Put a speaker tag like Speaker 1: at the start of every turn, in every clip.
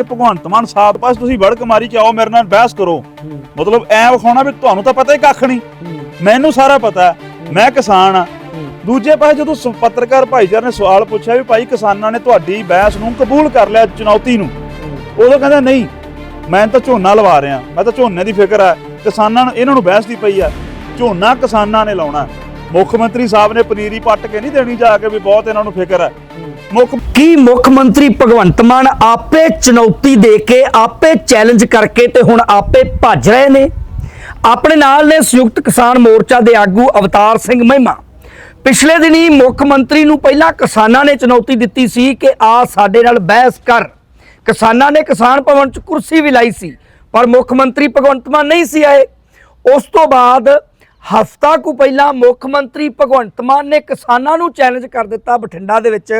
Speaker 1: ਕਿ ਭਗਵੰਤ ਮਾਨ ਸਾਹਿਬ ਪਾਸ ਤੁਸੀਂ ਵੜਕ ਮਾਰੀ ਕਿ ਆਓ ਮੇਰੇ ਨਾਲ ਬਹਿਸ ਕਰੋ। ਮਤਲਬ ਐ ਵਿਖਾਉਣਾ ਵੀ ਤੁਹਾਨੂੰ ਤਾਂ ਪਤਾ ਹੀ ਕੱਖ ਨਹੀਂ। ਮੈਨੂੰ ਸਾਰਾ ਪਤਾ ਹੈ, ਮੈਂ ਕਿਸਾਨ ਆ ਦੂਜੇ ਪਾਸੇ ਜਦੋਂ ਪੱਤਰਕਾਰ ਭਾਈਚਾਰੇ ਨੇ ਸਵਾਲ ਪੁੱਛਿਆ ਵੀ ਭਾਈ ਕਿਸਾਨਾਂ ਨੇ ਤੁਹਾਡੀ ਬਹਿਸ ਨੂੰ ਕਬੂਲ ਕਰ ਲਿਆ ਚੁਣੌਤੀ ਨੂੰ। ਉਦੋਂ ਕਹਿੰਦਾ ਨਹੀਂ ਮੈਂ ਤਾਂ ਝੋਨਾ ਲਵਾ ਰਿਹਾ। ਮੈਂ ਤਾਂ ਝੋਨੇ ਦੀ ਫਿਕਰ ਹੈ। ਕਿਸਾਨਾਂ ਨੂੰ ਇਹਨਾਂ ਨੂੰ ਬਹਿਸ ਦੀ ਪਈ ਆ ਝੋਨਾ ਕਿਸਾਨਾਂ ਨੇ ਲਾਉਣਾ। ਮੁੱਖ ਮੰਤਰੀ ਸਾਹਿਬ ਨੇ ਪਨੀਰੀ ਪੱਟ ਕੇ ਨਹੀਂ ਦੇਣੀ ਜਾ ਕੇ ਵੀ ਬਹੁਤ ਇਹਨਾਂ ਨੂੰ ਫਿਕਰ ਹੈ। ਮੁੱਖ
Speaker 2: ਕੀ ਮੁੱਖ ਮੰਤਰੀ ਭਗਵੰਤ ਮਾਨ ਆਪੇ ਚੁਣੌਤੀ ਦੇ ਕੇ ਆਪੇ ਚੈਲੰਜ ਕਰਕੇ ਤੇ ਹੁਣ ਆਪੇ ਭੱਜ ਰਹੇ ਨੇ? ਆਪਣੇ ਨਾਲ ਨੇ ਸੰਯੁਕਤ ਕਿਸਾਨ ਮੋਰਚਾ ਦੇ ਆਗੂ ਅਵਤਾਰ ਸਿੰਘ ਮਹਿਮਾ। ਪਿਛਲੇ ਦਿਨੀ ਮੁੱਖ ਮੰਤਰੀ ਨੂੰ ਪਹਿਲਾਂ ਕਿਸਾਨਾਂ ਨੇ ਚੁਣੌਤੀ ਦਿੱਤੀ ਸੀ ਕਿ ਆ ਸਾਡੇ ਨਾਲ ਬਹਿਸ ਕਰ। ਕਿਸਾਨਾਂ ਨੇ ਕਿਸਾਨ ਭਵਨ 'ਚ ਕੁਰਸੀ ਵੀ ਲਾਈ ਸੀ, ਪਰ ਮੁੱਖ ਮੰਤਰੀ ਭਗਵੰਤ ਮਾਨ ਨਹੀਂ ਸੀ ਆਏ। ਉਸ ਤੋਂ ਬਾਅਦ ਹਫਤਾ ਕੁ ਪਹਿਲਾਂ ਮੁੱਖ ਮੰਤਰੀ ਭਗਵੰਤ ਮਾਨ ਨੇ ਕਿਸਾਨਾਂ ਨੂੰ ਚੈਲੰਜ ਕਰ ਦਿੱਤਾ ਬਠਿੰਡਾ ਦੇ ਵਿੱਚ।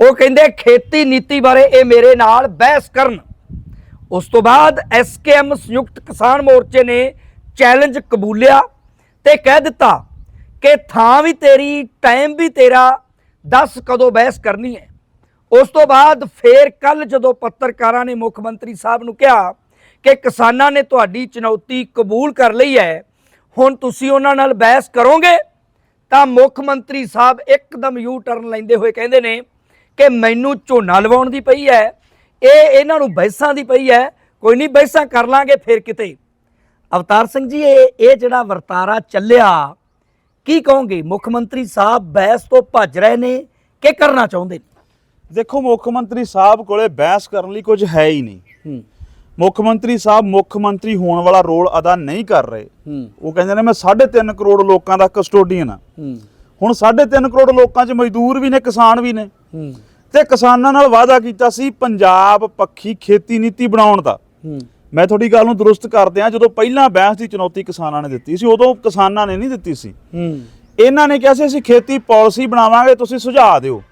Speaker 2: ਉਹ ਕਹਿੰਦੇ ਖੇਤੀ ਨੀਤੀ ਬਾਰੇ ਇਹ ਮੇਰੇ ਨਾਲ ਬਹਿਸ ਕਰਨ। ਉਸ ਤੋਂ ਬਾਅਦ ਐਸਕੇਐਮ ਸੰਯੁਕਤ ਕਿਸਾਨ ਮੋਰਚੇ ਨੇ ਚੈਲੰਜ ਕਬੂਲਿਆ ਤੇ ਕਹਿ ਦਿੱਤਾ ਕਿ ਥਾਂ ਵੀ ਤੇਰੀ ਟਾਈਮ ਵੀ ਤੇਰਾ, ਦੱਸ ਕਦੋਂ ਬਹਿਸ ਕਰਨੀ ਹੈ। ਉਸ ਤੋਂ ਬਾਅਦ ਫੇਰ ਕੱਲ ਜਦੋਂ ਪੱਤਰਕਾਰਾਂ ਨੇ ਮੁੱਖ ਮੰਤਰੀ ਸਾਹਿਬ ਨੂੰ ਕਿਹਾ ਕਿ ਕਿਸਾਨਾਂ ਨੇ ਤੁਹਾਡੀ ਚੁਣੌਤੀ ਕਬੂਲ ਕਰ ਲਈ ਹੈ ਹੁਣ ਤੁਸੀਂ ਉਹਨਾਂ ਨਾਲ ਬਹਿਸ ਕਰੋਗੇ ਤਾਂ ਮੁੱਖ ਮੰਤਰੀ ਸਾਹਿਬ ਇੱਕਦਮ ਯੂ ਟਰਨ ਲੈਂਦੇ ਹੋਏ ਕਹਿੰਦੇ ਨੇ ਕਿ ਮੈਨੂੰ ਝੋਨਾ ਲਵਾਉਣ ਦੀ ਪਈ ਹੈ ਇਹ ਇਹਨਾਂ ਨੂੰ ਬਹਿਸਾਂ ਦੀ ਪਈ ਹੈ ਕੋਈ ਨਹੀਂ ਬਹਿਸਾਂ ਕਰ ਲਾਂਗੇ ਫਿਰ ਕਿਤੇ। ਅਵਤਾਰ ਸਿੰਘ ਜੀ ਇਹ ਇਹ ਜਿਹੜਾ ਵਰਤਾਰਾ ਚੱਲਿਆ ਕੀ ਕਹੋਗੇ? ਮੁੱਖ ਮੰਤਰੀ ਸਾਹਿਬ ਬਹਿਸ ਤੋਂ ਭੱਜ ਰਹੇ ਨੇ ਕਿ ਕਰਨਾ ਚਾਹੁੰਦੇ ਨੇ?
Speaker 1: ਦੇਖੋ ਮੁੱਖ ਮੰਤਰੀ ਸਾਹਿਬ ਕੋਲੇ ਬਹਿਸ ਕਰਨ ਲਈ ਕੁਝ ਹੈ ਹੀ ਨਹੀਂ।
Speaker 2: ਹੂੰ।
Speaker 1: ਮੁੱਖ ਮੰਤਰੀ ਸਾਹਿਬ ਮੁੱਖ ਮੰਤਰੀ ਹੋਣ ਵਾਲਾ ਰੋਲ ਅਦਾ ਨਹੀਂ ਕਰ ਰਹੇ। ਉਹ ਕਹਿੰਦੇ ਨੇ ਮੈਂ 3.5 ਕਰੋੜ ਲੋਕਾਂ ਦਾ ਕਸਟੋਡੀਅਨ ਆ।
Speaker 2: ਹੂੰ।
Speaker 1: ਹੁਣ 3.5 ਕਰੋੜ ਲੋਕਾਂ 'ਚ ਮਜ਼ਦੂਰ ਵੀ ਨੇ ਕਿਸਾਨ ਵੀ ਨੇ। ਤੇ ਕਿਸਾਨਾਂ ਨਾਲ ਵਾਅਦਾ ਕੀਤਾ ਸੀ ਪੰਜਾਬ ਪੱਖੀ ਖੇਤੀ ਨੀਤੀ ਬਣਾਉਣ ਦਾ। ਮੈਂ ਤੁਹਾਡੀ ਗੱਲ ਨੂੰ ਦਰੁਸਤ ਕਰਦੇ ਆ ਜਦੋਂ ਪਹਿਲਾਂ ਬਹਿਸ ਦੀ ਚੁਣੌਤੀ ਕਿਸਾਨਾਂ ਨੇ ਦਿੱਤੀ ਸੀ ਉਦੋਂ ਕਿਸਾਨਾਂ ਨੇ ਨਹੀਂ ਦਿੱਤੀ ਸੀ। ਇਹਨਾਂ ਨੇ ਕਿਹਾ ਸੀ ਅਸੀਂ ਖੇਤੀ ਪਾਲਿਸੀ ਬਣਾਵਾਂਗੇ ਤੁਸੀਂ ਸੁਝਾਅ ਦਿਓ।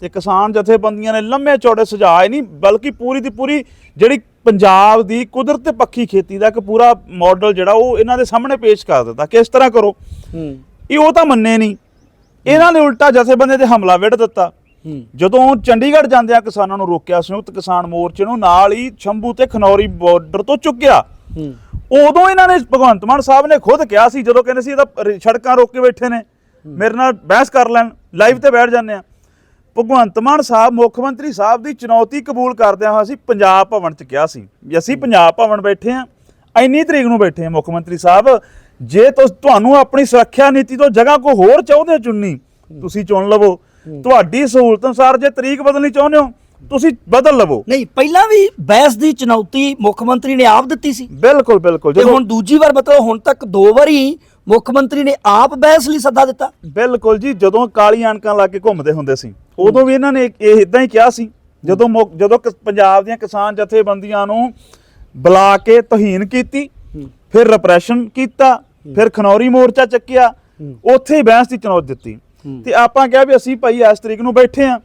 Speaker 1: ਤੇ ਕਿਸਾਨ ਜਥੇਬੰਦੀਆਂ ਨੇ ਲੰਮੇ ਚੌੜੇ ਸੁਝਾਅ ਨਹੀਂ ਬਲਕਿ ਪੂਰੀ ਦੀ ਪੂਰੀ ਜਿਹੜੀ ਪੰਜਾਬ ਦੀ ਕੁਦਰਤ ਪੱਖੀ ਖੇਤੀ ਦਾ ਇੱਕ ਪੂਰਾ ਮਾਡਲ ਜਿਹੜਾ ਉਹ ਇਹਨਾਂ ਦੇ ਸਾਹਮਣੇ ਪੇਸ਼ ਕਰ ਦਿੱਤਾ। ਕਿਸ ਤਰ੍ਹਾਂ ਕਰੋ?
Speaker 2: ਹੂੰ।
Speaker 1: ਇਹ ਉਹ ਤਾਂ ਮੰਨੇ ਨਹੀਂ। ਇਹਨਾਂ ਨੇ ਉਲਟਾ ਜਥੇਬੰਦੀਆਂ ਤੇ ਹਮਲਾ ਵਿੱਢ ਦਿੱਤਾ। ਜਦੋਂ ਚੰਡੀਗੜ੍ਹ ਜਾਂਦਿਆਂ ਕਿਸਾਨਾਂ ਨੂੰ ਰੋਕਿਆ ਸੰਯੁਕਤ ਕਿਸਾਨ ਮੋਰਚੇ ਨੂੰ ਨਾਲ ਹੀ ਸ਼ੰਭੂ ਤੇ ਖਨੌਰੀ ਬਾਰਡਰ ਤੋਂ ਚੁੱਕਿਆ। ਉਦੋਂ ਇਹਨਾਂ ਨੇ ਭਗਵੰਤ ਮਾਨ ਸਾਹਿਬ ਨੇ ਖੁਦ ਕਿਹਾ ਸੀ ਜਦੋਂ ਕਹਿੰਦੇ ਸੀ ਇਹ ਤਾਂ ਰ- ਸੜਕਾਂ ਰੋਕ ਕੇ ਬੈਠੇ ਨੇ ਮੇਰੇ ਨਾਲ ਬਹਿਸ ਕਰ ਲੈਣ ਲਾਈਵ ਤੇ ਬੈਠ ਜਾਂਦੇ ਆ। ਭਗਵੰਤ ਮਾਨ ਸਾਹਿਬ ਮੁੱਖ ਮੰਤਰੀ ਸਾਹਿਬ ਦੀ ਚੁਣੌਤੀ ਕਬੂਲ ਕਰਦਿਆਂ ਹੋਇਆ ਅਸੀਂ ਪੰਜਾਬ ਭਵਨ ਚ ਕਿਹਾ ਸੀ ਵੀ ਅਸੀਂ ਪੰਜਾਬ ਭਵਨ ਬੈਠੇ ਆ ਇੰਨੀ ਤਰੀਕ ਨੂੰ ਬੈਠੇ ਆ ਮੁੱਖ ਮੰਤਰੀ ਸਾਹਿਬ। ਜੇ ਤੁਹਾਨੂੰ ਆਪਣੀ ਸੁਰੱਖਿਆ ਨੀਤੀ ਤੋਂ ਜਗ੍ਹਾ ਕੋ ਹੋਰ ਚਾਹੁੰਦੇ ਹੋ ਚੁਣਨੀ ਤੁਸੀਂ ਚੁਣ ਲਵੋ। ਤੁਹਾਡੀ ਸਹੂਲਤ ਅਨੁਸਾਰ ਜੇ ਤਰੀਕ ਬਦਲਣੀ ਚਾਹੁੰਦੇ ਹੋ ਤੁਸੀਂ ਬਦਲ ਲਵੋ।
Speaker 2: ਨਹੀਂ ਪਹਿਲਾਂ ਵੀ ਬਹਿਸ ਦੀ ਚੁਣੌਤੀ ਮੁੱਖ ਮੰਤਰੀ ਨੇ ਆਪ ਦਿੱਤੀ ਸੀ।
Speaker 1: ਬਿਲਕੁਲ ਬਿਲਕੁਲ।
Speaker 2: ਤੇ
Speaker 1: ਜਦੋਂ
Speaker 2: ਹੁਣ ਦੂਜੀ ਵਾਰ ਮਤਲਬ ਹੁਣ ਤੱਕ ਦੋ ਵਾਰੀ ਮੁੱਖ ਮੰਤਰੀ ਨੇ ਆਪ ਬਹਿਸ ਲਈ ਸੱਦਾ ਦਿੱਤਾ।
Speaker 1: ਬਿਲਕੁਲ ਜੀ, ਜਦੋਂ ਕਾਲੀ ਅਣਕਾਂ ਲਾ ਕੇ ਘੁੰਮਦੇ ਹੁੰਦੇ ਸੀ, ਉਦੋਂ ਵੀ ਇਹਨਾਂ ਨੇ ਇਹ ਇਦਾਂ ਹੀ ਕਿਹਾ ਸੀ, ਜਦੋਂ ਜਦੋਂ ਪੰਜਾਬ ਦੀਆਂ ਕਿਸਾਨ ਜਥੇਬੰਦੀਆਂ ਨੂੰ ਬੁਲਾ ਕੇ ਤੋਹੀਨ ਕੀਤੀ, ਫਿਰ ਰਿਪਰੈਸ਼ਨ ਕੀਤਾ, ਫਿਰ ਖਨੌਰੀ ਮੋਰਚਾ ਚੱਕਿਆ, ਉੱਥੇ ਹੀ ਬਹਿਸ ਦੀ ਚੁਣੌਤੀ ਦਿੱਤੀ। ਤੇ ਆਪਾਂ ਕਿਹਾ ਵੀ ਅਸੀਂ ਭਾਈ ਇਸ ਤਰੀਕ ਨੂੰ ਬੈਠੇ ਆ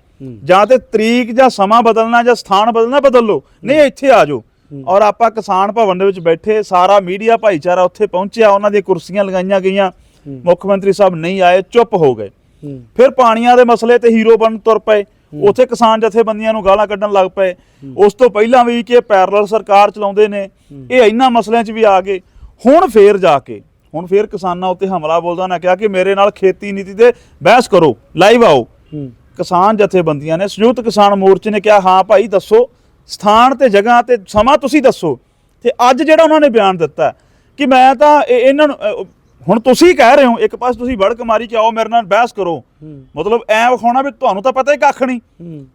Speaker 1: ਜਾਂ ਤੇ ਤਰੀਕ ਜਾਂ ਸਮਾਂ ਬਦਲਣਾ ਜਾਂ ਸਥਾਨ ਬਦਲਣਾ ਬਦਲ ਲਓ। ਨਹੀਂ, ਇੱਥੇ ਆ ਜਾਓ। ਔਰ ਆਪਾਂ ਕਿਸਾਨ ਭਵਨ ਦੇ ਵਿੱਚ ਬੈਠੇ ਸਾਰਾ ਮੀਡੀਆ ਭਾਈਚਾਰਾ ਉੱਥੇ ਪਹੁੰਚਿਆ ਉਹਨਾਂ ਦੀਆਂ ਕੁਰਸੀਆਂ ਲਗਾਈਆਂ ਗਈਆਂ। ਮੁੱਖ ਮੰਤਰੀ ਸਾਹਿਬ ਨਹੀਂ ਆਏ ਚੁੱਪ ਹੋ ਗਏ। ਫਿਰ ਪਾਣੀਆਂ ਦੇ ਮਸਲੇ ਤੇ ਹੀਰੋ ਬਣ ਤੁਰ ਪਏ। ਉੱਥੇ ਕਿਸਾਨ ਜਥੇਬੰਦੀਆਂ ਨੂੰ ਗਾਲਾਂ ਕੱਢਣ ਲੱਗ ਪਏ। ਉਸ ਤੋਂ ਪਹਿਲਾਂ ਵੀ ਕਿ ਪੈਰਲਲ ਸਰਕਾਰ ਚਲਾਉਂਦੇ ਨੇ। ਇਹ ਇਹਨਾਂ ਮਸਲਿਆਂ 'ਚ ਵੀ ਆ ਗਏ। ਹੁਣ ਫੇਰ ਜਾ ਕੇ ਹੁਣ ਫੇਰ ਕਿਸਾਨਾਂ ਉੱਤੇ ਹਮਲਾ ਬੋਲਦਾ ਨਾ ਕਿਹਾ ਕਿ ਮੇਰੇ ਨਾਲ ਖੇਤੀ ਨੀਤੀ ਤੇ ਬਹਿਸ ਕਰੋ ਲਾਈਵ ਆਓ। ਕਿਸਾਨ ਜਥੇਬੰਦੀਆਂ ਨੇ ਸੰਯੁਕਤ ਕਿਸਾਨ ਮੋਰਚੇ ਨੇ ਕਿਹਾ ਹਾਂ ਭਾਈ ਦੱਸੋ ਸਥਾਨ ਤੇ ਜਗ੍ਹਾ ਤੇ ਸਮਾਂ ਤੁਸੀਂ ਦੱਸੋ। ਤੇ ਅੱਜ ਜਿਹੜਾ ਉਹਨਾਂ ਨੇ ਬਿਆਨ ਦਿੱਤਾ ਕਿ ਮੈਂ ਤਾਂ ਇਹ- ਇਹਨਾਂ ਨੂੰ ਹੁਣ ਤੁਸੀਂ ਕਹਿ ਰਹੇ ਹੋ ਇੱਕ ਪਾਸੇ ਤੁਸੀਂ ਵੜਕ ਮਾਰੀ ਕਿ ਆਓ ਮੇਰੇ ਨਾਲ ਬਹਿਸ ਕਰੋ। ਮਤਲਬ ਐ ਵਿਖਾਉਣਾ ਵੀ ਤੁਹਾਨੂੰ ਤਾਂ ਪਤਾ ਹੀ ਕੱਖ ਨਹੀਂ।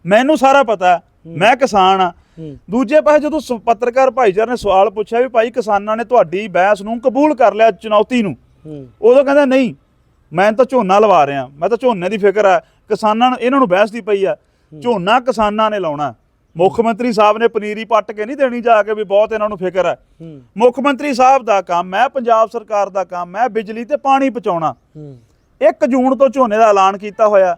Speaker 1: ਮੈਨੂੰ ਸਾਰਾ ਪਤਾ ਮੈਂ ਕਿਸਾਨ ਆ ਦੂਜੇ ਪਾਸੇ ਜਦੋਂ ਪੱਤਰਕਾਰ ਭਾਈਚਾਰੇ ਨੇ ਸਵਾਲ ਪੁੱਛਿਆ ਵੀ ਭਾਈ ਕਿਸਾਨਾਂ ਨੇ ਤੁਹਾਡੀ ਬਹਿਸ ਨੂੰ ਕਬੂਲ ਕਰ ਲਿਆ ਚੁਣੌਤੀ ਨੂੰ? ਉਦੋਂ ਕਹਿੰਦਾ ਨਹੀਂ ਮੈਂ ਤਾਂ ਝੋਨਾ ਲਵਾ ਰਿਹਾ ਮੈਂ ਤਾਂ ਝੋਨੇ ਦੀ ਫਿਕਰ ਹੈ ਕਿਸਾਨਾਂ ਨੂੰ ਇਹਨਾਂ ਨੂੰ ਬਹਿਸ ਦੀ ਪਈ ਆ। ਝੋਨਾ ਕਿਸਾਨਾਂ ਨੇ ਲਾਉਣਾ। ਮੁੱਖ ਮੰਤਰੀ ਸਾਹਿਬ ਨੇ ਪਨੀਰੀ ਪੱਟ ਕੇ ਨਹੀਂ ਦੇਣੀ ਜਾ ਕੇ ਵੀ ਬਹੁਤ ਇਹਨਾਂ ਨੂੰ ਫਿਕਰ ਹੈ। ਮੁੱਖ ਮੰਤਰੀ ਸਾਹਿਬ ਦਾ ਕੰਮ ਹੈ ਪੰਜਾਬ ਸਰਕਾਰ ਦਾ ਕੰਮ ਹੈ ਬਿਜਲੀ ਤੇ ਪਾਣੀ ਪਹੁੰਚਾਉਣਾ। 1 ਜੂਨ ਤੋਂ ਝੋਨੇ ਦਾ ਐਲਾਨ ਕੀਤਾ ਹੋਇਆ।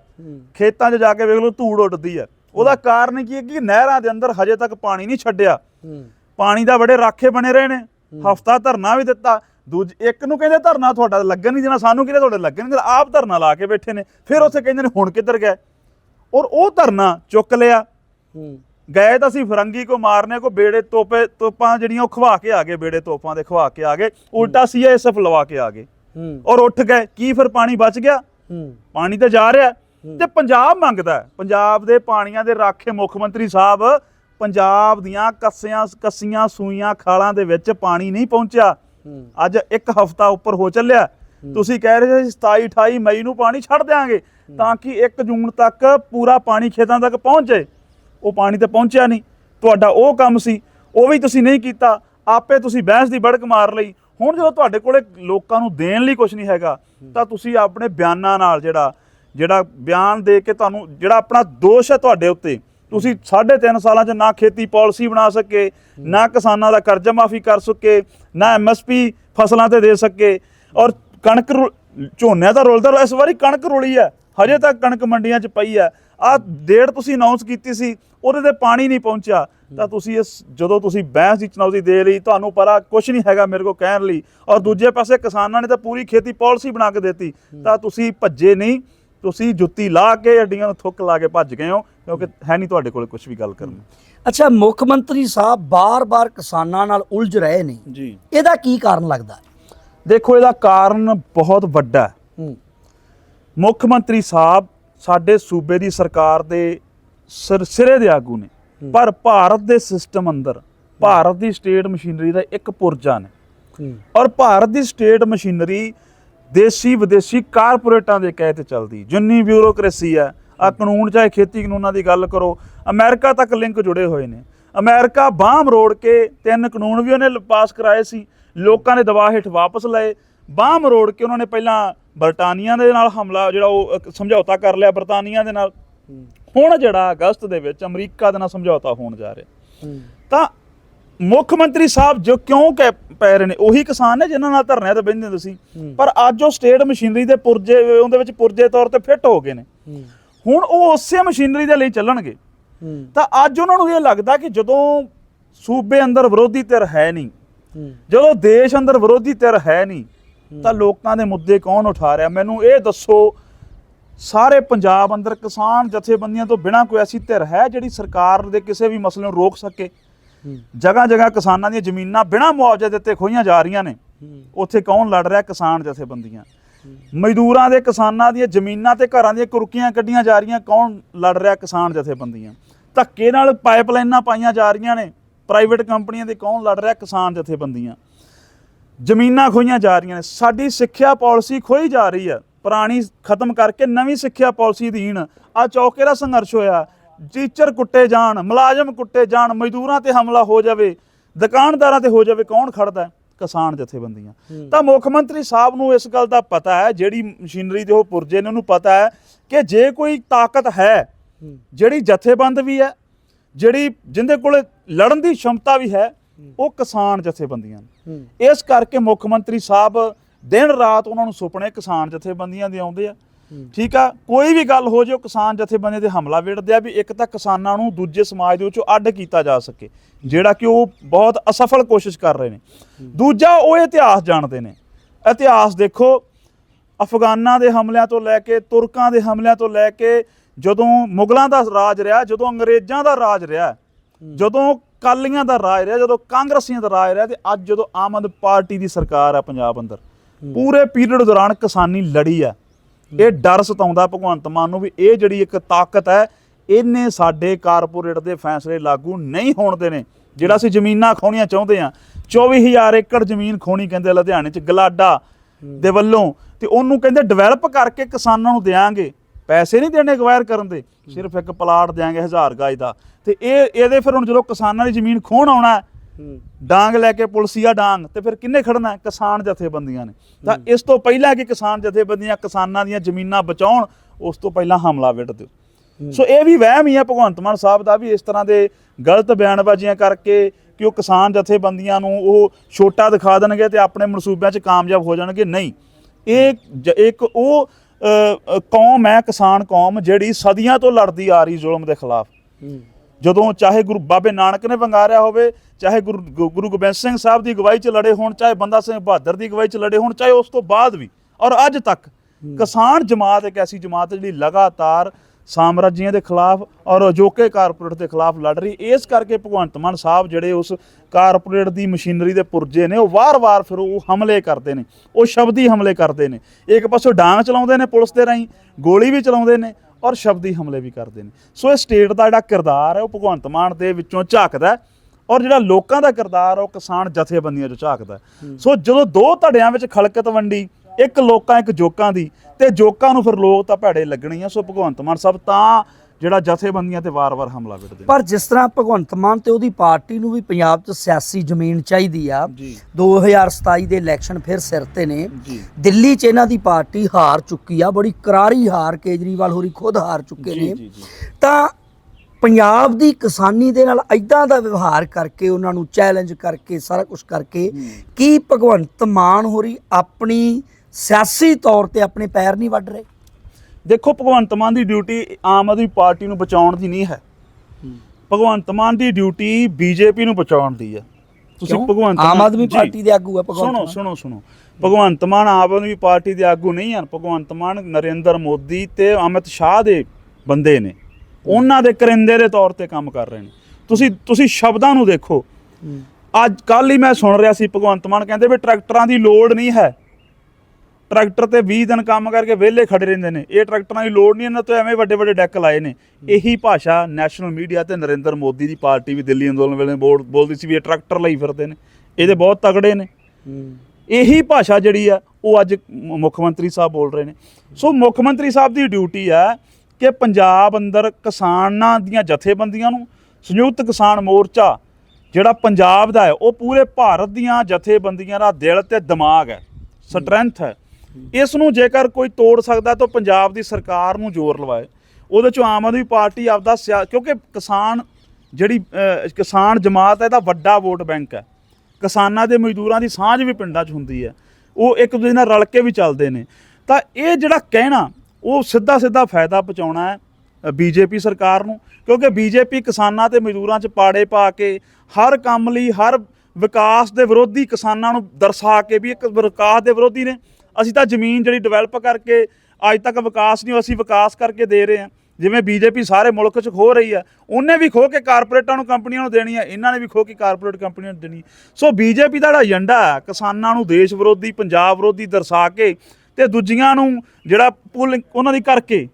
Speaker 1: ਖੇਤਾਂ 'ਚ ਜਾ ਕੇ ਵੇਖ ਲਓ ਧੂੜ ਉੱਡਦੀ ਹੈ। ਉਹਦਾ ਕਾਰਨ ਕੀ ਹੈ ਕਿ ਨਹਿਰਾਂ ਦੇ ਅੰਦਰ ਹਜੇ ਤੱਕ ਪਾਣੀ ਨਹੀਂ ਛੱਡਿਆ। ਪਾਣੀ ਦਾ ਬੜੇ ਰਾਖੇ ਬਣੇ ਰਹੇ ਨੇ। ਹਫਤਾ ਧਰਨਾ ਵੀ ਦਿੱਤਾ। ਦੂਜ ਇੱਕ ਨੂੰ ਕਹਿੰਦੇ ਧਰਨਾ ਤੁਹਾਡਾ ਲੱਗਣ ਨਹੀਂ ਦੇਣਾ ਸਾਨੂੰ ਕਿਹਨੇ ਤੁਹਾਡੇ ਲੱਗਣ ਨਹੀਂ ਦੇਣਾ? ਆਪ ਧਰਨਾ ਲਾ ਕੇ ਬੈਠੇ ਨੇ। ਫਿਰ ਉੱਥੇ ਕਹਿੰਦੇ ਨੇ ਹੁਣ ਕਿੱਧਰ ਗਏ? ਔਰ ਉਹ ਧਰਨਾ ਚੁੱਕ ਲਿਆ। ਗਏ ਤਾਂ ਅਸੀਂ ਫਰੰਗੀ ਕੋ ਮਾਰਨੇ ਕੋ ਬੇੜੇ ਤੋਪੇ ਤੋਪਾਂ ਜਿਹੜੀਆਂ ਉਹ ਖਵਾ ਕੇ ਆ ਗਏ ਬੇੜੇ ਤੋਪਾਂ ਦੇ ਖਵਾ ਕੇ ਆ ਗਏ। ਉਲਟਾ ਸੀਐਸਐਫ ਲਵਾ ਕੇ ਆ ਗਏ। ਔਰ ਉੱਠ ਗਏ। ਕੀ ਫਿਰ ਪਾਣੀ ਬਚ ਗਿਆ? ਪਾਣੀ ਤਾਂ ਜਾ ਰਿਹਾ। ਤੇ ਪੰਜਾਬ ਮੰਗਦਾ। ਪੰਜਾਬ ਦੇ ਪਾਣੀਆਂ ਦੇ ਰਾਖੇ ਮੁੱਖ ਮੰਤਰੀ ਸਾਹਿਬ ਪੰਜਾਬ ਦੀਆਂ ਕੱਸੀਆਂ ਕੱਸੀਆਂ ਸੂਈਆਂ ਖਾਲਾਂ ਦੇ ਵਿੱਚ ਪਾਣੀ ਨਹੀਂ ਪਹੁੰਚਿਆ। ਅੱਜ ਇੱਕ ਹਫਤਾ ਉੱਪਰ ਹੋ ਚੱਲਿਆ। ਤੁਸੀਂ ਕਹਿ ਰਹੇ ਸੀ 27 28 ਮਈ ਨੂੰ ਪਾਣੀ ਛੱਡ ਦਿਆਂਗੇ। ਤਾਂ ਕਿ 1 ਜੂਨ ਤੱਕ ਪੂਰਾ ਪਾਣੀ ਖੇਤਾਂ ਤੱਕ ਪਹੁੰਚ। ਜਾਏ ਉਹ ਪਾਣੀ ਤੇ ਪਹੁੰਚਿਆ ਨਹੀਂ। ਤੁਹਾਡਾ ਉਹ ਕੰਮ ਸੀ, ਉਹ ਵੀ ਤੁਸੀਂ ਨਹੀਂ ਕੀਤਾ। ਆਪੇ ਤੁਸੀਂ ਬਹਿਸ ਦੀ ਬੜਕ ਮਾਰ ਲਈ। ਹੁਣ ਜਦੋਂ ਤੁਹਾਡੇ ਕੋਲੇ ਲੋਕਾਂ ਨੂੰ ਦੇਣ ਲਈ ਕੁਝ ਨਹੀਂ ਹੈਗਾ, ਤਾਂ ਤੁਸੀਂ ਆਪਣੇ ਬਿਆਨਾਂ ਨਾਲ ਜਿਹੜਾ ਜਿਹੜਾ ਬਿਆਨ ਦੇ ਕੇ ਤੁਹਾਨੂੰ, ਜਿਹੜਾ ਆਪਣਾ ਦੋਸ਼ ਹੈ ਤੁਹਾਡੇ ਉੱਤੇ, ਤੁਸੀਂ 3.5 ਸਾਲਾਂ 'ਚ ਨਾ ਖੇਤੀ ਪਾਲਿਸੀ ਬਣਾ ਸਕੇ, ਨਾ ਕਿਸਾਨਾਂ ਦਾ ਕਰਜ਼ਾ ਮਾਫੀ ਕਰ ਸਕੇ, ਨਾ ਐਮਐਸਪੀ ਫਸਲਾਂ ਤੇ ਦੇ ਸਕੇ। ਔਰ ਕਣਕ ਰੁ- ਝੋਨੇ ਦਾ ਰੁਲਦਾ ਰੁ- ਇਸ ਵਾਰੀ ਕਣਕ ਰੁਲੀ ਹੈ। ਹਜੇ ਤੱਕ ਕਣਕ ਮੰਡੀਆਂ 'ਚ ਪਈ ਹੈ। ਆ ਡੇਟ ਤੁਸੀਂ ਅਨਾਉਂਸ ਕੀਤੀ ਸੀ ਉਹਦੇ ਤੇ ਪਾਣੀ ਨਹੀਂ ਪਹੁੰਚਿਆ। ਤਾਂ ਤੁਸੀਂ ਇਸ ਜਦੋਂ ਤੁਸੀਂ ਬਹਿਸ ਦੀ ਚੁਣੌਤੀ ਦੇ ਲਈ ਤੁਹਾਨੂੰ ਪਤਾ ਕੁਝ ਨਹੀਂ ਹੈਗਾ ਮੇਰੇ ਕੋ ਕਹਿਣ ਲਈ। ਔਰ ਦੂਜੇ ਪਾਸੇ ਕਿਸਾਨਾਂ ਨੇ ਤਾਂ ਪੂਰੀ ਖੇਤੀ ਪਾਲਿਸੀ ਬਣਾ ਕੇ ਦਿੱਤੀ। ਤਾਂ ਤੁਸੀਂ ਭੱਜੇ ਨਹੀਂ ਤੁਸੀਂ ਜੁੱਤੀ ਲਾ ਕੇ ਅੱਡੀਆਂ ਨੂੰ ਥੁੱਕ ਲਾ ਕੇ ਭੱਜ ਗਏ ਹੋ ਕਿਉਂਕਿ ਹੈ ਨਹੀਂ ਤੁਹਾਡੇ ਕੋਲ ਕੁਝ ਵੀ ਗੱਲ ਕਰਨ ਨੂੰ।
Speaker 2: ਅੱਛਾ ਮੁੱਖ ਮੰਤਰੀ ਸਾਹਿਬ ਬਾਰ-ਬਾਰ ਕਿਸਾਨਾਂ ਨਾਲ ਉਲਝ ਰਹੇ ਨੇ।
Speaker 1: ਜੀ।
Speaker 2: ਇਹਦਾ ਕੀ ਕਾਰਨ ਲੱਗਦਾ?
Speaker 1: ਦੇਖੋ ਇਹਦਾ ਕਾਰਨ ਬਹੁਤ ਵੱਡਾ ਹੂੰ। ਮੁੱਖ ਮੰਤਰੀ ਸਾਹਿਬ ਸਾਡੇ ਸੂਬੇ ਦੀ ਸਰਕਾਰ ਦੇ ਸਿਰ- ਦੇ ਆਗੂ ਨੇ। ਪਰ ਭਾਰਤ ਦੇ ਸਿਸਟਮ ਅੰਦਰ ਭਾਰਤ ਦੀ ਸਟੇਟ ਮਸ਼ੀਨਰੀ ਦਾ ਇੱਕ ਪੁਰਜਾ ਨੇ। ਔਰ ਭਾਰਤ ਦੀ ਸਟੇਟ ਮਸ਼ੀਨਰੀ ਦੇਸੀ ਵਿਦੇਸ਼ੀ ਕਾਰਪੋਰੇਟਾਂ ਦੇ ਕਹੇ ਤੇ ਚੱਲਦੀ। ਜਿੰਨੀ ਬਿਊਰੋਕ੍ਰੇਸੀ ਹੈ ਆ ਕਾਨੂੰਨ ਚਾਹੇ ਖੇਤੀ ਕਾਨੂੰਨਾਂ ਦੀ ਗੱਲ ਕਰੋ ਅਮਰੀਕਾ ਤੱਕ ਲਿੰਕ ਜੁੜੇ ਹੋਏ ਨੇ। ਅਮਰੀਕਾ ਬਾਹਮ ਰੋੜ ਕੇ ਤਿੰਨ ਕਾਨੂੰਨ ਵੀ ਉਹਨੇ ਪਾਸ ਕਰਾਏ ਸੀ। ਲੋਕਾਂ ਨੇ ਦਬਾਅ ਹੇਠ ਵਾਪਸ ਲਏ। ਬਾਹਮ ਰੋੜ ਕੇ ਉਹਨਾਂ ਨੇ ਪਹਿਲਾਂ ਬਰਤਾਨੀਆ ਦੇ ਨਾਲ ਹਮਲਾ ਜਿਹੜਾ ਉਹ ਸਮਝੌਤਾ ਕਰ ਲਿਆ ਬਰਤਾਨੀਆ ਦੇ ਨਾਲ। ਹੁਣ ਜਿਹੜਾ ਅਗਸਤ ਦੇ ਵਿੱਚ ਅਮਰੀਕਾ ਦੇ ਨਾਲ ਸਮਝੌਤਾ ਹੋਣ ਜਾ ਰਿਹਾ। ਤਾਂ ਮੁੱਖ ਮੰਤਰੀ ਸਾਹਿਬ ਜੋ ਕਿਉਂ ਕਹਿ ਪੈ ਰਹੇ ਨੇ ਉਹੀ ਕਿਸਾਨ ਨੇ ਜਿਨ੍ਹਾਂ ਨਾਲ ਧਰਨਿਆਂ ਤੇ ਬੈਠਦੇ ਹੁੰਦੇ ਸੀ
Speaker 2: ਹੂੰ।
Speaker 1: ਪਰ ਅੱਜ ਉਹ ਸਟੇਟ ਮਸ਼ੀਨਰੀ ਦੇ ਪੁਰਜੇ ਉਹਦੇ ਵਿੱਚ ਪੁਰਜੇ ਤੌਰ ਤੇ ਫਿੱਟ ਹੋ ਗਏ ਨੇ। ਹੁਣ ਉਹ ਉਸੇ ਮਸ਼ੀਨਰੀ ਦੇ ਲਈ ਚੱਲਣਗੇ। ਤਾਂ ਅੱਜ ਉਹਨਾਂ ਨੂੰ ਇਹ ਲੱਗਦਾ ਕਿ ਜਦੋਂ ਸੂਬੇ ਅੰਦਰ ਵਿਰੋਧੀ ਧਿਰ ਹੈ ਨਹੀਂ ਜਦੋਂ ਦੇਸ਼ ਅੰਦਰ ਵਿਰੋਧੀ ਧਿਰ ਹੈ ਨਹੀਂ ਤਾਂ ਲੋਕਾਂ ਦੇ ਮੁੱਦੇ ਕੌਣ ਉਠਾ ਰਿਹਾ? ਮੈਨੂੰ ਇਹ ਦੱਸੋ ਸਾਰੇ ਪੰਜਾਬ ਅੰਦਰ ਕਿਸਾਨ ਜਥੇਬੰਦੀਆਂ ਤੋਂ ਬਿਨਾਂ ਕੋਈ ਐਸੀ ਧਿਰ ਹੈ ਜਿਹੜੀ ਸਰਕਾਰ ਦੇ ਕਿਸੇ ਵੀ ਮਸਲੇ ਨੂੰ ਰੋਕ ਸਕੇ? ਜਗ੍ਹਾ ਜਗ੍ਹਾ ਕਿਸਾਨਾਂ ਦੀਆਂ ਜ਼ਮੀਨਾਂ ਬਿਨਾਂ ਮੁਆਵਜ਼ੇ ਦਿੱਤੇ ਖੋਈਆਂ ਜਾ ਰਹੀਆਂ ਨੇ। ਉੱਥੇ ਕੌਣ ਲੜ ਰਿਹਾ ਕਿਸਾਨ ਜਥੇਬੰਦੀਆਂ? ਮਜ਼ਦੂਰਾਂ ਦੇ ਕਿਸਾਨਾਂ ਦੀਆਂ ਜ਼ਮੀਨਾਂ ਤੇ ਘਰਾਂ ਦੀਆਂ ਕੁਰਕੀਆਂ ਕੱਢੀਆਂ ਜਾ ਰਹੀਆਂ ਕੌਣ ਲੜ ਰਿਹਾ ਕਿਸਾਨ ਜਥੇਬੰਦੀਆਂ? ਧੱਕੇ ਨਾਲ ਪਾਈਪਲਾਈਨਾਂ ਪਾਈਆਂ ਜਾ ਰਹੀਆਂ ਨੇ। ਪ੍ਰਾਈਵੇਟ ਕੰਪਨੀਆਂ ਦੇ ਕੌਣ ਲੜ ਰਿਹਾ ਕਿਸਾਨ ਜਥੇਬੰਦੀਆਂ? ਜ਼ਮੀਨਾਂ ਖੋਈਆਂ ਜਾ ਰਹੀਆਂ ਨੇ। ਸਾਡੀ ਸਿੱਖਿਆ ਪਾਲਿਸੀ ਖੋਈ ਜਾ ਰਹੀ ਹੈ। ਪੁਰਾਣੀ ਖਤਮ ਕਰਕੇ ਨਵੀਂ ਸਿੱਖਿਆ ਪਾਲਿਸੀ ਅਧੀਨ ਆ ਚੌਕੇ ਦਾ ਸੰਘਰਸ਼ ਹੋਇਆ। ਟੀਚਰ ਕੁੱਟੇ ਜਾਣ ਮੁਲਾਜ਼ਮ ਕੁੱਟੇ ਜਾਣ ਮਜ਼ਦੂਰਾਂ ਤੇ ਹਮਲਾ ਹੋ ਜਾਵੇ ਦੁਕਾਨਦਾਰਾਂ ਤੇ ਹੋ ਜਾਵੇ ਕੌਣ ਖੜਦਾ? ਕਿਸਾਨ ਜਥੇਬੰਦੀਆਂ। ਤਾਂ ਮੁੱਖ ਮੰਤਰੀ ਸਾਹਿਬ ਨੂੰ ਇਸ ਗੱਲ ਦਾ ਪਤਾ ਹੈ ਜਿਹੜੀ ਮਸ਼ੀਨਰੀ ਦੇ ਉਹ ਪੁਰਜੇ ਨੇ ਉਹਨੂੰ ਪਤਾ ਹੈ ਕਿ ਜੇ ਕੋਈ ਤਾਕਤ ਹੂੰ। ਜਿਹੜੀ ਜਥੇਬੰਦ ਵੀ ਹੈ ਜਿਹੜੀ ਜਿੰਦੇ ਕੋਲੇ ਲੜਨ ਦੀ ਸ਼ਮਤਾ ਵੀ ਹੈ ਉਹ ਕਿਸਾਨ ਜਥੇਬੰਦੀਆਂ ਨੇ। ਇਸ ਕਰਕੇ ਮੁੱਖ ਮੰਤਰੀ ਸਾਹਿਬ ਦਿਨ ਰਾਤ ਉਹਨਾਂ ਨੂੰ ਸੁਪਨੇ ਕਿਸਾਨ ਜਥੇਬੰਦੀਆਂ ਦੇ ਆਉਂਦੇ ਆ। ਠੀਕ ਆ? ਕੋਈ ਵੀ ਗੱਲ ਹੋ ਜੇ ਉਹ ਕਿਸਾਨ ਜਥੇਬੰਦੀਆਂ ਤੇ ਹਮਲਾ ਵੇੜਦੇ ਆ ਵੀ ਇੱਕ ਤਾਂ ਕਿਸਾਨਾਂ ਨੂੰ ਦੂਜੇ ਸਮਾਜ ਦੇ ਵਿੱਚੋਂ ਅੱਡ ਕੀਤਾ ਜਾ ਸਕੇ ਜਿਹੜਾ ਕਿ ਉਹ ਬਹੁਤ ਅਸਫਲ ਕੋਸ਼ਿਸ਼ ਕਰ ਰਹੇ ਨੇ। ਦੂਜਾ ਉਹ ਇਤਿਹਾਸ ਜਾਣਦੇ ਨੇ। ਇਤਿਹਾਸ ਦੇਖੋ ਅਫਗਾਨਾਂ ਦੇ ਹਮਲਿਆਂ ਤੋਂ ਲੈ ਕੇ ਤੁਰਕਾਂ ਦੇ ਹਮਲਿਆਂ ਤੋਂ ਲੈ ਕੇ ਜਦੋਂ ਮੁਗਲਾਂ ਦਾ ਰਾਜ ਰਿਹਾ ਜਦੋਂ ਅੰਗਰੇਜ਼ਾਂ ਦਾ ਰਾਜ ਰਿਹਾ ਜਦੋਂ ਕਾਲੀਆਂ ਦਾ ਰਾਜ ਰਿਹਾ ਜਦੋਂ ਕਾਂਗਰਸੀਆਂ ਦਾ ਰਾਜ ਰਿਹਾ ਤੇ ਅੱਜ ਜਦੋਂ ਆਮ ਆਦਮੀ ਪਾਰਟੀ ਦੀ ਸਰਕਾਰ ਆ ਪੰਜਾਬ ਅੰਦਰ ਪੂਰੇ ਪੀਰੀਅਡ ਦੌਰਾਨ ਕਿਸਾਨੀ ਲੜੀ ਆ। ਇਹ ਡਰ ਸਤਾਉਂਦਾ ਭਗਵੰਤ ਮਾਨ ਨੂੰ ਵੀ ਇਹ ਜਿਹੜੀ ਇੱਕ ਤਾਕਤ ਹੈ ਇਹਨੇ ਸਾਡੇ ਕਾਰਪੋਰੇਟ ਦੇ ਫੈਸਲੇ ਲਾਗੂ ਨਹੀਂ ਹੋਣ ਦੇਣੇ ਜਿਹੜਾ ਅਸੀਂ ਜ਼ਮੀਨਾਂ ਖੋਣੀਆਂ ਚਾਹੁੰਦੇ ਆ 24000 ਏਕੜ ਜ਼ਮੀਨ ਖੋਣੀ ਕਹਿੰਦੇ ਲੁਧਿਆਣੇ ਚ ਗਲਾਡਾ ਦੇ ਵੱਲੋਂ ਤੇ ਉਹਨੂੰ ਕਹਿੰਦੇ ਡਿਵੈਲਪ ਕਰਕੇ ਕਿਸਾਨਾਂ ਨੂੰ ਦੇਾਂਗੇ ਪੈਸੇ ਨਹੀਂ ਦੇਣੇ ਅਕਵਾਇਰ ਕਰਨ ਦੇ ਸਿਰਫ ਇੱਕ ਪਲਾਟ ਦੇਾਂਗੇ ਹਜ਼ਾਰ ਗਾਜ ਦਾ। ਤੇ ਇਹ ਇਹਦੇ ਫਿਰ ਹੁਣ ਜਦੋਂ ਕਿਸਾਨਾਂ ਦੀ ਜ਼ਮੀਨ ਖੋਣ ਆਉਣਾ ਡਾਂਗ ਲੈ ਕੇ ਪੁਲਸੀਆ ਡਾਂਗ ਤੇ ਫਿਰ ਕਿੰਨੇ ਖੜਨਾ? ਕਿਸਾਨ ਜਥੇਬੰਦੀਆਂ ਨੇ। ਤਾਂ ਇਸ ਤੋਂ ਪਹਿਲਾਂ ਕਿ ਕਿਸਾਨ ਜਥੇਬੰਦੀਆਂ ਕਿਸਾਨਾਂ ਦੀਆਂ ਜ਼ਮੀਨਾਂ ਬਚਾਉਣ ਉਸ ਤੋਂ ਪਹਿਲਾਂ ਹਮਲਾ ਵਿੱਢ ਦਿਓ। ਸੋ ਇਹ ਵੀ ਵਹਿਮ ਹੀ ਹੈ ਭਗਵੰਤ ਮਾਨ ਸਾਹਿਬ ਦਾ ਵੀ ਇਸ ਤਰ੍ਹਾਂ ਦੇ ਗਲਤ ਬਿਆਨਬਾਜ਼ੀਆਂ ਕਰਕੇ ਕਿ ਉਹ ਕਿਸਾਨ ਜਥੇਬੰਦੀਆਂ ਨੂੰ ਉਹ ਛੋਟਾ ਦਿਖਾ ਦੇਣਗੇ ਤੇ ਆਪਣੇ ਮਨਸੂਬਿਆਂ 'ਚ ਕਾਮਯਾਬ ਹੋ ਜਾਣਗੇ। ਨਹੀਂ। ਇਹ ਇੱਕ ਉਹ ਕੌਮ ਹੈ ਕਿਸਾਨ ਕੌਮ ਜਿਹੜੀ ਸਦੀਆਂ ਤੋਂ ਲੜਦੀ ਆ ਰਹੀ ਜ਼ੁਲਮ ਦੇ ਖਿਲਾਫ। ਜਦੋਂ ਚਾਹੇ ਗੁਰੂ ਬਾਬੇ ਨਾਨਕ ਨੇ ਵੰਗਾਰਿਆ ਹੋਵੇ ਚਾਹੇ ਗੁਰੂ ਗੁਰੂ ਗੋਬਿੰਦ ਸਿੰਘ ਸਾਹਿਬ ਦੀ ਅਗਵਾਈ 'ਚ ਲੜੇ ਹੋਣ ਚਾਹੇ ਬੰਦਾ ਸਿੰਘ ਬਹਾਦਰ ਦੀ ਅਗਵਾਈ 'ਚ ਲੜੇ ਹੋਣ ਚਾਹੇ ਉਸ ਤੋਂ ਬਾਅਦ ਵੀ। ਔਰ ਅੱਜ ਤੱਕ ਕਿਸਾਨ ਜਮਾਤ ਇੱਕ ਐਸੀ ਜਮਾਤ ਜਿਹੜੀ ਲਗਾਤਾਰ ਸਾਮਰਾਜੀਆਂ ਦੇ ਖਿਲਾਫ ਔਰ ਅਜੋਕੇ ਕਾਰਪੋਰੇਟ ਦੇ ਖਿਲਾਫ ਲੜ ਰਹੀ। ਇਸ ਕਰਕੇ ਭਗਵੰਤ ਮਾਨ ਸਾਹਿਬ ਜਿਹੜੇ ਉਸ ਕਾਰਪੋਰੇਟ ਦੀ ਮਸ਼ੀਨਰੀ ਦੇ ਪੁਰਜੇ ਨੇ ਉਹ ਵਾਰ-ਵਾਰ ਫਿਰ ਉਹ ਹਮਲੇ ਕਰਦੇ ਨੇ। ਉਹ ਸ਼ਬਦੀ ਹਮਲੇ ਕਰਦੇ ਨੇ। ਇੱਕ ਪਾਸੋਂ ਡਾਂਗ ਚਲਾਉਂਦੇ ਨੇ ਪੁਲਿਸ ਦੇ ਰਾਹੀਂ ਗੋਲੀ ਵੀ ਚਲਾਉਂਦੇ ਨੇ ਔਰ ਸ਼ਬਦੀ ਹਮਲੇ ਵੀ ਕਰਦੇ ਨੇ। ਸੋ ਇਹ ਸਟੇਟ ਦਾ ਜਿਹੜਾ ਕਿਰਦਾਰ ਹੈ ਉਹ ਭਗਵੰਤ ਮਾਨ ਦੇ ਵਿੱਚੋਂ ਝਾਕਦਾ ਔਰ ਜਿਹੜਾ ਲੋਕਾਂ ਦਾ ਕਿਰਦਾਰ ਉਹ ਕਿਸਾਨ ਜਥੇਬੰਦੀਆਂ 'ਚ ਝਾਕਦਾ। ਸੋ ਜਦੋਂ ਦੋ ਧੜਿਆਂ ਵਿੱਚ ਖਲਕਤ ਵੰਡੀ ਇੱਕ ਲੋਕਾਂ ਇੱਕ ਜੋਕਾਂ ਦੀ। ਤੇ ਜੋਕਾਂ ਨੂੰ ਫਿਰ ਲੋਕ ਤਾਂ ਭੈੜੇ ਲੱਗਣੇ ਆ। ਸੋ ਭਗਵੰਤ ਮਾਨ ਸਾਹਿਬ ਤਾਂ ਜਿਹੜਾ ਜਥੇਬੰਦੀਆਂ ਤੇ ਵਾਰ-ਵਾਰ ਹਮਲਾ ਨੇ।
Speaker 2: ਪਰ ਜਿਸ ਤਰ੍ਹਾਂ ਭਗਵੰਤ ਮਾਨ ਤੇ ਉਹਦੀ ਪਾਰਟੀ ਨੂੰ ਵੀ ਪੰਜਾਬ 'ਚ ਸਿਆਸੀ ਜ਼ਮੀਨ ਚਾਹੀਦੀ ਆ
Speaker 1: ਜੀ।
Speaker 2: 2027 ਦੇ ਇਲੈਕਸ਼ਨ ਫਿਰ ਸਿਰ ਤੇ ਨੇ। ਦਿੱਲੀ 'ਚ ਇਹਨਾਂ ਦੀ ਪਾਰਟੀ ਹਾਰ ਚੁੱਕੀ ਆ ਬੜੀ ਕਰਾਰੀ ਹਾਰ ਕੇਜਰੀਵਾਲ ਹੋਰੀ ਖੁਦ ਹਾਰ ਚੁੱਕੇ ਨੇ। ਤਾਂ ਪੰਜਾਬ ਦੀ ਕਿਸਾਨੀ ਦੇ ਨਾਲ ਐਦਾਂ ਦਾ ਵਿਵਹਾਰ ਕਰਕੇ ਉਹਨਾਂ ਨੂੰ ਚੈਲੰਜ ਕਰਕੇ ਸਾਰਾ ਕੁਝ ਕਰਕੇ ਕੀ ਭਗਵੰਤ ਮਾਨ ਹੋਰੀ ਆਪਣੀ ਸਿਆਸੀ ਤੌਰ ਤੇ ਆਪਣੇ ਪੈਰ ਨਹੀਂ ਵੱਢ ਰਹੇ।
Speaker 1: ਦੇਖੋ ਭਗਵੰਤ ਮਾਨ ਦੀ ਡਿਊਟੀ ਆਮ ਆਦਮੀ ਪਾਰਟੀ ਨੂੰ ਬਚਾਉਣ ਦੀ ਨਹੀਂ ਹੈ। ਭਗਵੰਤ ਮਾਨ ਦੀ ਡਿਊਟੀ ਬੀਜੇਪੀ ਨੂੰ ਬਚਾਉਣ ਦੀ ਹੈ। ਤੁਸੀਂ? ਭਗਵੰਤ
Speaker 2: ਆਮ ਆਦਮੀ। ਪਾਰਟੀ ਦੇ ਆਗੂ ਆ ਭਗਵੰਤ
Speaker 1: ਸੁਣੋ। ਸੁਣੋ ਸੁਣੋ। ਭਗਵੰਤ ਮਾਨ ਆਮ ਆਦਮੀ ਪਾਰਟੀ ਦੇ ਆਗੂ ਨਹੀਂ ਹਨ। ਭਗਵੰਤ ਮਾਨ ਨਰਿੰਦਰ ਮੋਦੀ ਤੇ ਅਮਿਤ ਸ਼ਾਹ ਦੇ ਬੰਦੇ ਨੇ। ਉਹਨਾਂ ਦੇ ਕਰਿੰਦੇ ਦੇ ਤੌਰ ਤੇ ਕੰਮ ਕਰ ਰਹੇ ਨੇ। ਤੁਸੀਂ ਤੁਸੀਂ ਸ਼ਬਦਾਂ ਨੂੰ ਦੇਖੋ। ਅੱਜ ਕੱਲ ਹੀ ਮੈਂ ਸੁਣ ਰਿਹਾ ਸੀ ਭਗਵੰਤ ਮਾਨ ਕਹਿੰਦੇ ਵੀ ਟਰੈਕਟਰਾਂ ਦੀ ਲੋੜ ਨਹੀਂ ਹੈ। ਟਰੈਕਟਰ ਤੇ 20 ਦਿਨ ਕੰਮ ਕਰਕੇ ਵਿਹਲੇ ਖੜੇ ਰਹਿੰਦੇ ਨੇ। ਇਹ ਟਰੈਕਟਰਾਂ ਦੀ ਲੋੜ ਨਹੀਂ, ਇਹਨਾਂ ਤੋਂ ਐਵੇਂ ਵੱਡੇ ਵੱਡੇ ਡੈਕ ਲਾਏ ਨੇ। ਇਹੀ ਭਾਸ਼ਾ ਨੈਸ਼ਨਲ ਮੀਡੀਆ ਤੇ ਨਰਿੰਦਰ ਮੋਦੀ ਦੀ ਪਾਰਟੀ ਵੀ ਦਿੱਲੀ ਅੰਦੋਲਨ ਵੇਲੇ ਬੋਲ- ਬੋਲਦੀ ਸੀ ਵੀ ਇਹ ਟਰੈਕਟਰ ਲਈ ਫਿਰਦੇ ਨੇ। ਇਹਦੇ ਬਹੁਤ ਤਗੜੇ ਨੇ। ਇਹੀ ਭਾਸ਼ਾ ਜਿਹੜੀ ਆ, ਉਹ ਅੱਜ ਮੁੱਖ ਮੰਤਰੀ ਸਾਹਿਬ ਬੋਲ ਰਹੇ ਨੇ। ਸੋ ਮੁੱਖ ਮੰਤਰੀ ਸਾਹਿਬ ਦੀ ਡਿਊਟੀ ਹੈ ਕਿ ਪੰਜਾਬ ਅੰਦਰ ਕਿਸਾਨਾਂ ਦੀਆਂ ਜਥੇਬੰਦੀਆਂ ਨੂੰ, ਸੰਯੁਕਤ ਕਿਸਾਨ ਮੋਰਚਾ ਜਿਹੜਾ ਪੰਜਾਬ ਦਾ ਹੈ, ਉਹ ਪੂਰੇ ਭਾਰਤ ਦੀਆਂ ਜਥੇਬੰਦੀਆਂ ਦਾ ਦਿਲ ਤੇ ਦਿਮਾਗ ਹੈ, ਸਟਰੈਂਥ ਹੈ। ਇਸ ਨੂੰ ਜੇਕਰ ਕੋਈ ਤੋੜ ਸਕਦਾ ਤਾਂ ਪੰਜਾਬ ਦੀ ਸਰਕਾਰ ਨੂੰ ਜ਼ੋਰ ਲਵਾਏ। ਉਹਦੇ ਚੋਂ ਆਮ ਆਦਮੀ ਪਾਰਟੀ ਆਪਦਾ ਸਿਆ- ਕਿਉਂਕਿ ਕਿਸਾਨ ਜਿਹੜੀ ਕਿਸਾਨ ਜਮਾਤ ਹੈ, ਇਹਦਾ ਵੱਡਾ ਵੋਟ ਬੈਂਕ ਹੈ। ਕਿਸਾਨਾਂ ਦੇ ਮਜ਼ਦੂਰਾਂ ਦੀ ਸਾਂਝ ਵੀ ਪਿੰਡਾਂ 'ਚ ਹੁੰਦੀ ਹੈ। ਉਹ ਇੱਕ ਦੂਜੇ ਨਾਲ ਰਲ ਕੇ ਵੀ ਚੱਲਦੇ ਨੇ। ਤਾਂ ਇਹ ਜਿਹੜਾ ਕਹਿਣਾ, ਉਹ ਸਿੱਧਾ ਸਿੱਧਾ ਫਾਇਦਾ ਪਹੁੰਚਾਉਣਾ ਹੈ ਬੀਜੇਪੀ ਸਰਕਾਰ ਨੂੰ। ਕਿਉਂਕਿ ਬੀਜੇਪੀ ਕਿਸਾਨਾਂ ਤੇ ਮਜ਼ਦੂਰਾਂ 'ਚ ਪਾੜੇ ਪਾ ਕੇ ਹਰ ਕੰਮ ਲਈ, ਹਰ ਵਿਕਾਸ ਦੇ ਵਿਰੋਧੀ ਕਿਸਾਨਾਂ ਨੂੰ ਦਰਸਾ ਕੇ ਵੀ ਇੱਕ ਵਿਕਾਸ ਦੇ ਵਿਰੋਧੀ ਨੇ। ਅਸੀਂ ਤਾਂ ਜ਼ਮੀਨ ਜਿਹੜੀ ਡਿਵੈਲਪ ਕਰਕੇ ਅੱਜ ਤੱਕ ਵਿਕਾਸ ਨਹੀਂ ਹੋਇਆ, ਅਸੀਂ ਵਿਕਾਸ ਕਰਕੇ ਦੇ ਰਹੇ ਹਾਂ। ਜਿਵੇਂ ਬੀਜੇਪੀ ਸਾਰੇ ਮੁਲਕ 'ਚ ਖੋ ਰਹੀ ਆ ਉਹਨੇ ਵੀ ਖੋ ਕੇ ਕਾਰਪੋਰੇਟਾਂ ਨੂੰ ਕੰਪਨੀਆਂ ਨੂੰ ਦੇਣੀ ਆ ਇਹਨਾਂ ਨੇ ਵੀ ਖੋ ਕੇ ਕਾਰਪੋਰੇਟ ਕੰਪਨੀਆਂ ਨੂੰ ਦੇਣੀ ਸੋ ਬੀਜੇਪੀ ਦਾ ਜਿਹੜਾ ਏਜੰਡਾ ਕਿਸਾਨਾਂ ਨੂੰ ਦੇਸ਼ ਵਿਰੋਧੀ ਪੰਜਾਬ ਵਿਰੋਧੀ ਦਰਸਾ ਕੇ ਤੇ ਦੂਜੀਆਂ ਨੂੰ ਜਿਹੜਾ ਪੁਲ ਉਹਨਾਂ ਦੀ ਕਰਕੇ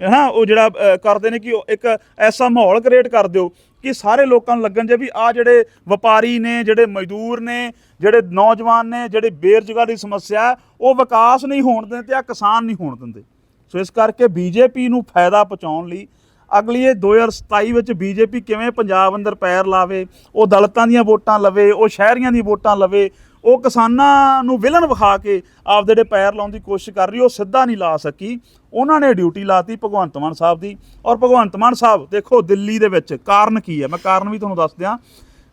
Speaker 1: ਹਾਂ ਉਹ ਜਿਹੜਾ ਕਰਦੇ ਨੇ ਕਿ ਉਹ ਇੱਕ ਐਸਾ ਮਾਹੌਲ ਕ੍ਰੀਏਟ ਕਰ ਦਿਓ। ਕਿ ਸਾਰੇ ਲੋਕਾਂ ਨੂੰ ਲੱਗਣ ਜੇ ਵੀ ਆ ਜਿਹੜੇ ਵਪਾਰੀ ਨੇ, ਜਿਹੜੇ ਮਜ਼ਦੂਰ ਨੇ, ਜਿਹੜੇ ਨੌਜਵਾਨ ਨੇ, ਜਿਹੜੇ ਬੇਰੁਜ਼ਗਾਰੀ ਦੀ ਸਮੱਸਿਆ ਉਹ ਵਿਕਾਸ ਨਹੀਂ ਹੋਣ ਦਿੰਦੇ ਤੇ ਆ ਕਿਸਾਨ ਨਹੀਂ ਹੋਣ ਦਿੰਦੇ। ਸੋ ਇਸ ਕਰਕੇ ਬੀਜੇਪੀ ਨੂੰ ਫਾਇਦਾ ਪਹੁੰਚਾਉਣ ਲਈ ਅਗਲੀ ਇਹ 2027 ਵਿੱਚ ਬੀਜੇਪੀ ਕਿਵੇਂ ਪੰਜਾਬ ਅੰਦਰ ਪੈਰ ਲਾਵੇ, ਉਹ ਦਲਤਾਂ ਦੀਆਂ ਵੋਟਾਂ ਲਵੇ, ਉਹ ਸ਼ਹਿਰੀਆਂ ਦੀਆਂ ਵੋਟਾਂ ਲਵੇ ਉਹ ਕਿਸਾਨਾਂ ਨੂੰ ਵਿਲਨ ਵਿਖਾ ਕੇ ਆਪਦੇ ਜਿਹੜੇ ਪੈਰ ਲਾਉਣ ਦੀ ਕੋਸ਼ਿਸ਼ ਕਰ ਰਹੀ ਉਹ ਸਿੱਧਾ ਨਹੀਂ ਲਾ ਸਕੀ। ਉਹਨਾਂ ਨੇ ਡਿਊਟੀ ਲਾਤੀ ਭਗਵੰਤ ਮਾਨ ਸਾਹਿਬ ਦੀ। ਔਰ ਭਗਵੰਤ ਮਾਨ ਸਾਹਿਬ ਦੇਖੋ ਦਿੱਲੀ ਦੇ ਵਿੱਚ ਕਾਰਨ ਕੀ ਹੈ? ਮੈਂ ਕਾਰਨ ਵੀ ਤੁਹਾਨੂੰ ਦੱਸ ਦਿਆਂ।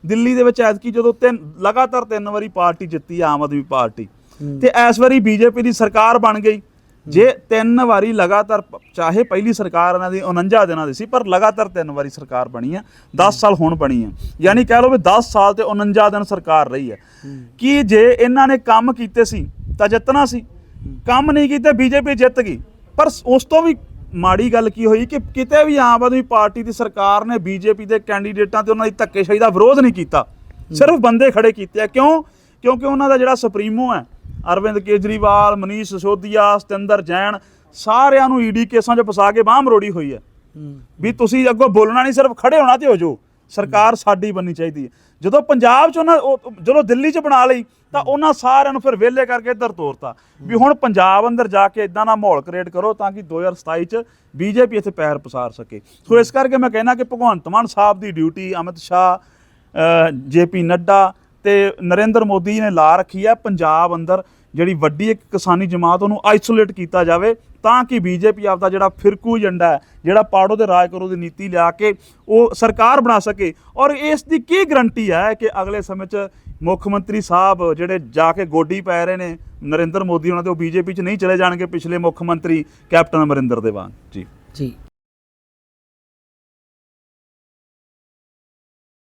Speaker 1: ਦਿੱਲੀ ਦੇ ਵਿੱਚ ਐਤਕੀ ਜਦੋਂ ਤਿੰਨ ਲਗਾਤਾਰ ਤਿੰਨ ਵਾਰੀ ਪਾਰਟੀ ਜਿੱਤੀ ਆਮ ਆਦਮੀ ਪਾਰਟੀ। ਤੇ ਇਸ ਵਾਰੀ ਬੀਜੇਪੀ ਦੀ ਸਰਕਾਰ ਬਣ ਗਈ। ਜੇ ਤਿੰਨ ਵਾਰੀ ਲਗਾਤਾਰ ਚਾਹੇ ਪਹਿਲੀ ਸਰਕਾਰ ਇਹਨਾਂ ਦੀ 49 ਦਿਨਾਂ ਦੀ ਸੀ, ਪਰ ਲਗਾਤਾਰ ਤਿੰਨ ਵਾਰੀ ਸਰਕਾਰ ਬਣੀ ਆ 10 ਸਾਲ ਹੁਣ ਬਣੀ ਆ। ਯਾਨੀ ਕਹਿ ਲਓ ਵੀ 10 ਸਾਲ ਤੇ 49 ਦਿਨ ਸਰਕਾਰ ਰਹੀ ਹੈ ਕਿ ਜੇ ਇਹਨਾਂ ਨੇ ਕੰਮ ਕੀਤੇ ਸੀ, ਤਾਂ ਜਿੱਤਣਾ ਸੀ। ਕੰਮ ਨਹੀਂ ਕੀਤੇ, ਬੀਜੇਪੀ ਜਿੱਤ ਗਈ। ਪਰ ਉਸ ਤੋਂ ਵੀ ਮਾੜੀ ਗੱਲ ਕੀ ਹੋਈ ਕਿ ਕਿਤੇ ਵੀ ਆਮ ਆਦਮੀ ਪਾਰਟੀ ਦੀ ਸਰਕਾਰ ਨੇ ਬੀਜੇਪੀ ਦੇ ਕੈਂਡੀਡੇਟਾਂ ਤੇ ਉਹਨਾਂ ਦੀ ਧੱਕੇਸ਼ਾਹੀ ਦਾ ਵਿਰੋਧ ਨਹੀਂ ਕੀਤਾ। ਸਿਰਫ ਬੰਦੇ ਖੜੇ ਕੀਤੇ ਆ। ਕਿਉਂ? ਕਿਉਂਕਿ ਉਹਨਾਂ ਦਾ ਜਿਹੜਾ ਸੁਪਰੀਮੋ ਹੈ ਅਰਵਿੰਦ ਕੇਜਰੀਵਾਲ ਮਨੀਸ਼ ਸਿਸੋਦੀਆ ਸਤਿੰਦਰ ਜੈਨ ਸਾਰਿਆਂ ਨੂੰ ਈਡੀ ਕੇਸਾਂ 'ਚ ਫਸਾ ਕੇ ਬਾਹ ਮਰੋੜੀ ਹੋਈ ਹੈ। ਵੀ ਤੁਸੀਂ ਅੱਗੋਂ ਬੋਲਣਾ ਨਹੀਂ ਸਿਰਫ ਖੜੇ ਹੋਣਾ ਤੇ ਹੋ ਜੋ ਸਰਕਾਰ ਸਾਡੀ ਬਣਨੀ ਚਾਹੀਦੀ ਹੈ। ਜਦੋਂ ਪੰਜਾਬ 'ਚ ਉਹਨਾਂ ਉਹ- ਜਦੋਂ ਦਿੱਲੀ 'ਚ ਬਣਾ ਲਈ ਤਾਂ ਉਹਨਾਂ ਸਾਰਿਆਂ ਨੂੰ ਫਿਰ ਵਿਹਲੇ ਕਰਕੇ ਇੱਧਰ ਤੋਰਤਾ। ਵੀ ਹੁਣ ਪੰਜਾਬ ਅੰਦਰ ਜਾ ਕੇ ਇਦਾਂ ਦਾ ਮਾਹੌਲ ਕ੍ਰੀਏਟ ਕਰੋ ਤਾਂ ਕਿ 2027 'ਚ ਬੀਜੇਪੀ ਇੱਥੇ ਪੈਰ ਪਸਾਰ ਸਕੇ। ਸੋ ਇਸ ਕਰਕੇ ਮੈਂ ਕਹਿਣਾ ਕਿ ਭਗਵੰਤ ਮਾਨ ਸਾਹਿਬ ਦੀ ਡਿਊਟੀ ਅਮਿਤ ਸ਼ਾਹ ਜੇਪੀ ਨੱਡਾ ਤੇ ਨਰਿੰਦਰ ਮੋਦੀ ਨੇ ਲਾ ਰੱਖੀ ਹੈ ਪੰਜਾਬ ਅੰਦਰ ਜਿਹੜੀ ਵੱਡੀ ਇੱਕ ਕਿਸਾਨੀ ਜਮਾਤ ਉਹਨੂੰ ਆਈਸੋਲੇਟ ਕੀਤਾ ਜਾਵੇ, ਤਾਂ ਕਿ ਬੀਜੇਪੀ ਆਪਦਾ ਜਿਹੜਾ ਫਿਰਕੂ ਏਜੰਡਾ ਹੈ, ਜਿਹੜਾ ਪਾੜੋ ਦੇ ਰਾਜ ਕਰੋ ਦੀ ਨੀਤੀ ਲਿਆ ਕੇ ਉਹ ਸਰਕਾਰ ਬਣਾ ਸਕੇ। ਔਰ ਇਸ ਦੀ ਕੀ ਗਰੰਟੀ ਹੈ ਕਿ ਅਗਲੇ ਸਮੇਂ 'ਚ ਮੁੱਖ ਮੰਤਰੀ ਸਾਹਿਬ ਜਿਹੜੇ ਜਾ ਕੇ ਗੋਡੀ ਪੈ ਰਹੇ ਨੇ, ਨਰਿੰਦਰ ਮੋਦੀ ਉਹਨਾਂ ਦੇ ਉਹ ਬੀਜੇਪੀ 'ਚ ਨਹੀਂ ਚਲੇ ਜਾਣਗੇ ਪਿਛਲੇ ਮੁੱਖ ਮੰਤਰੀ ਕੈਪਟਨ ਅਮਰਿੰਦਰ ਦੇ ਵਾਂਗ ਜੀ।
Speaker 2: ਜੀ।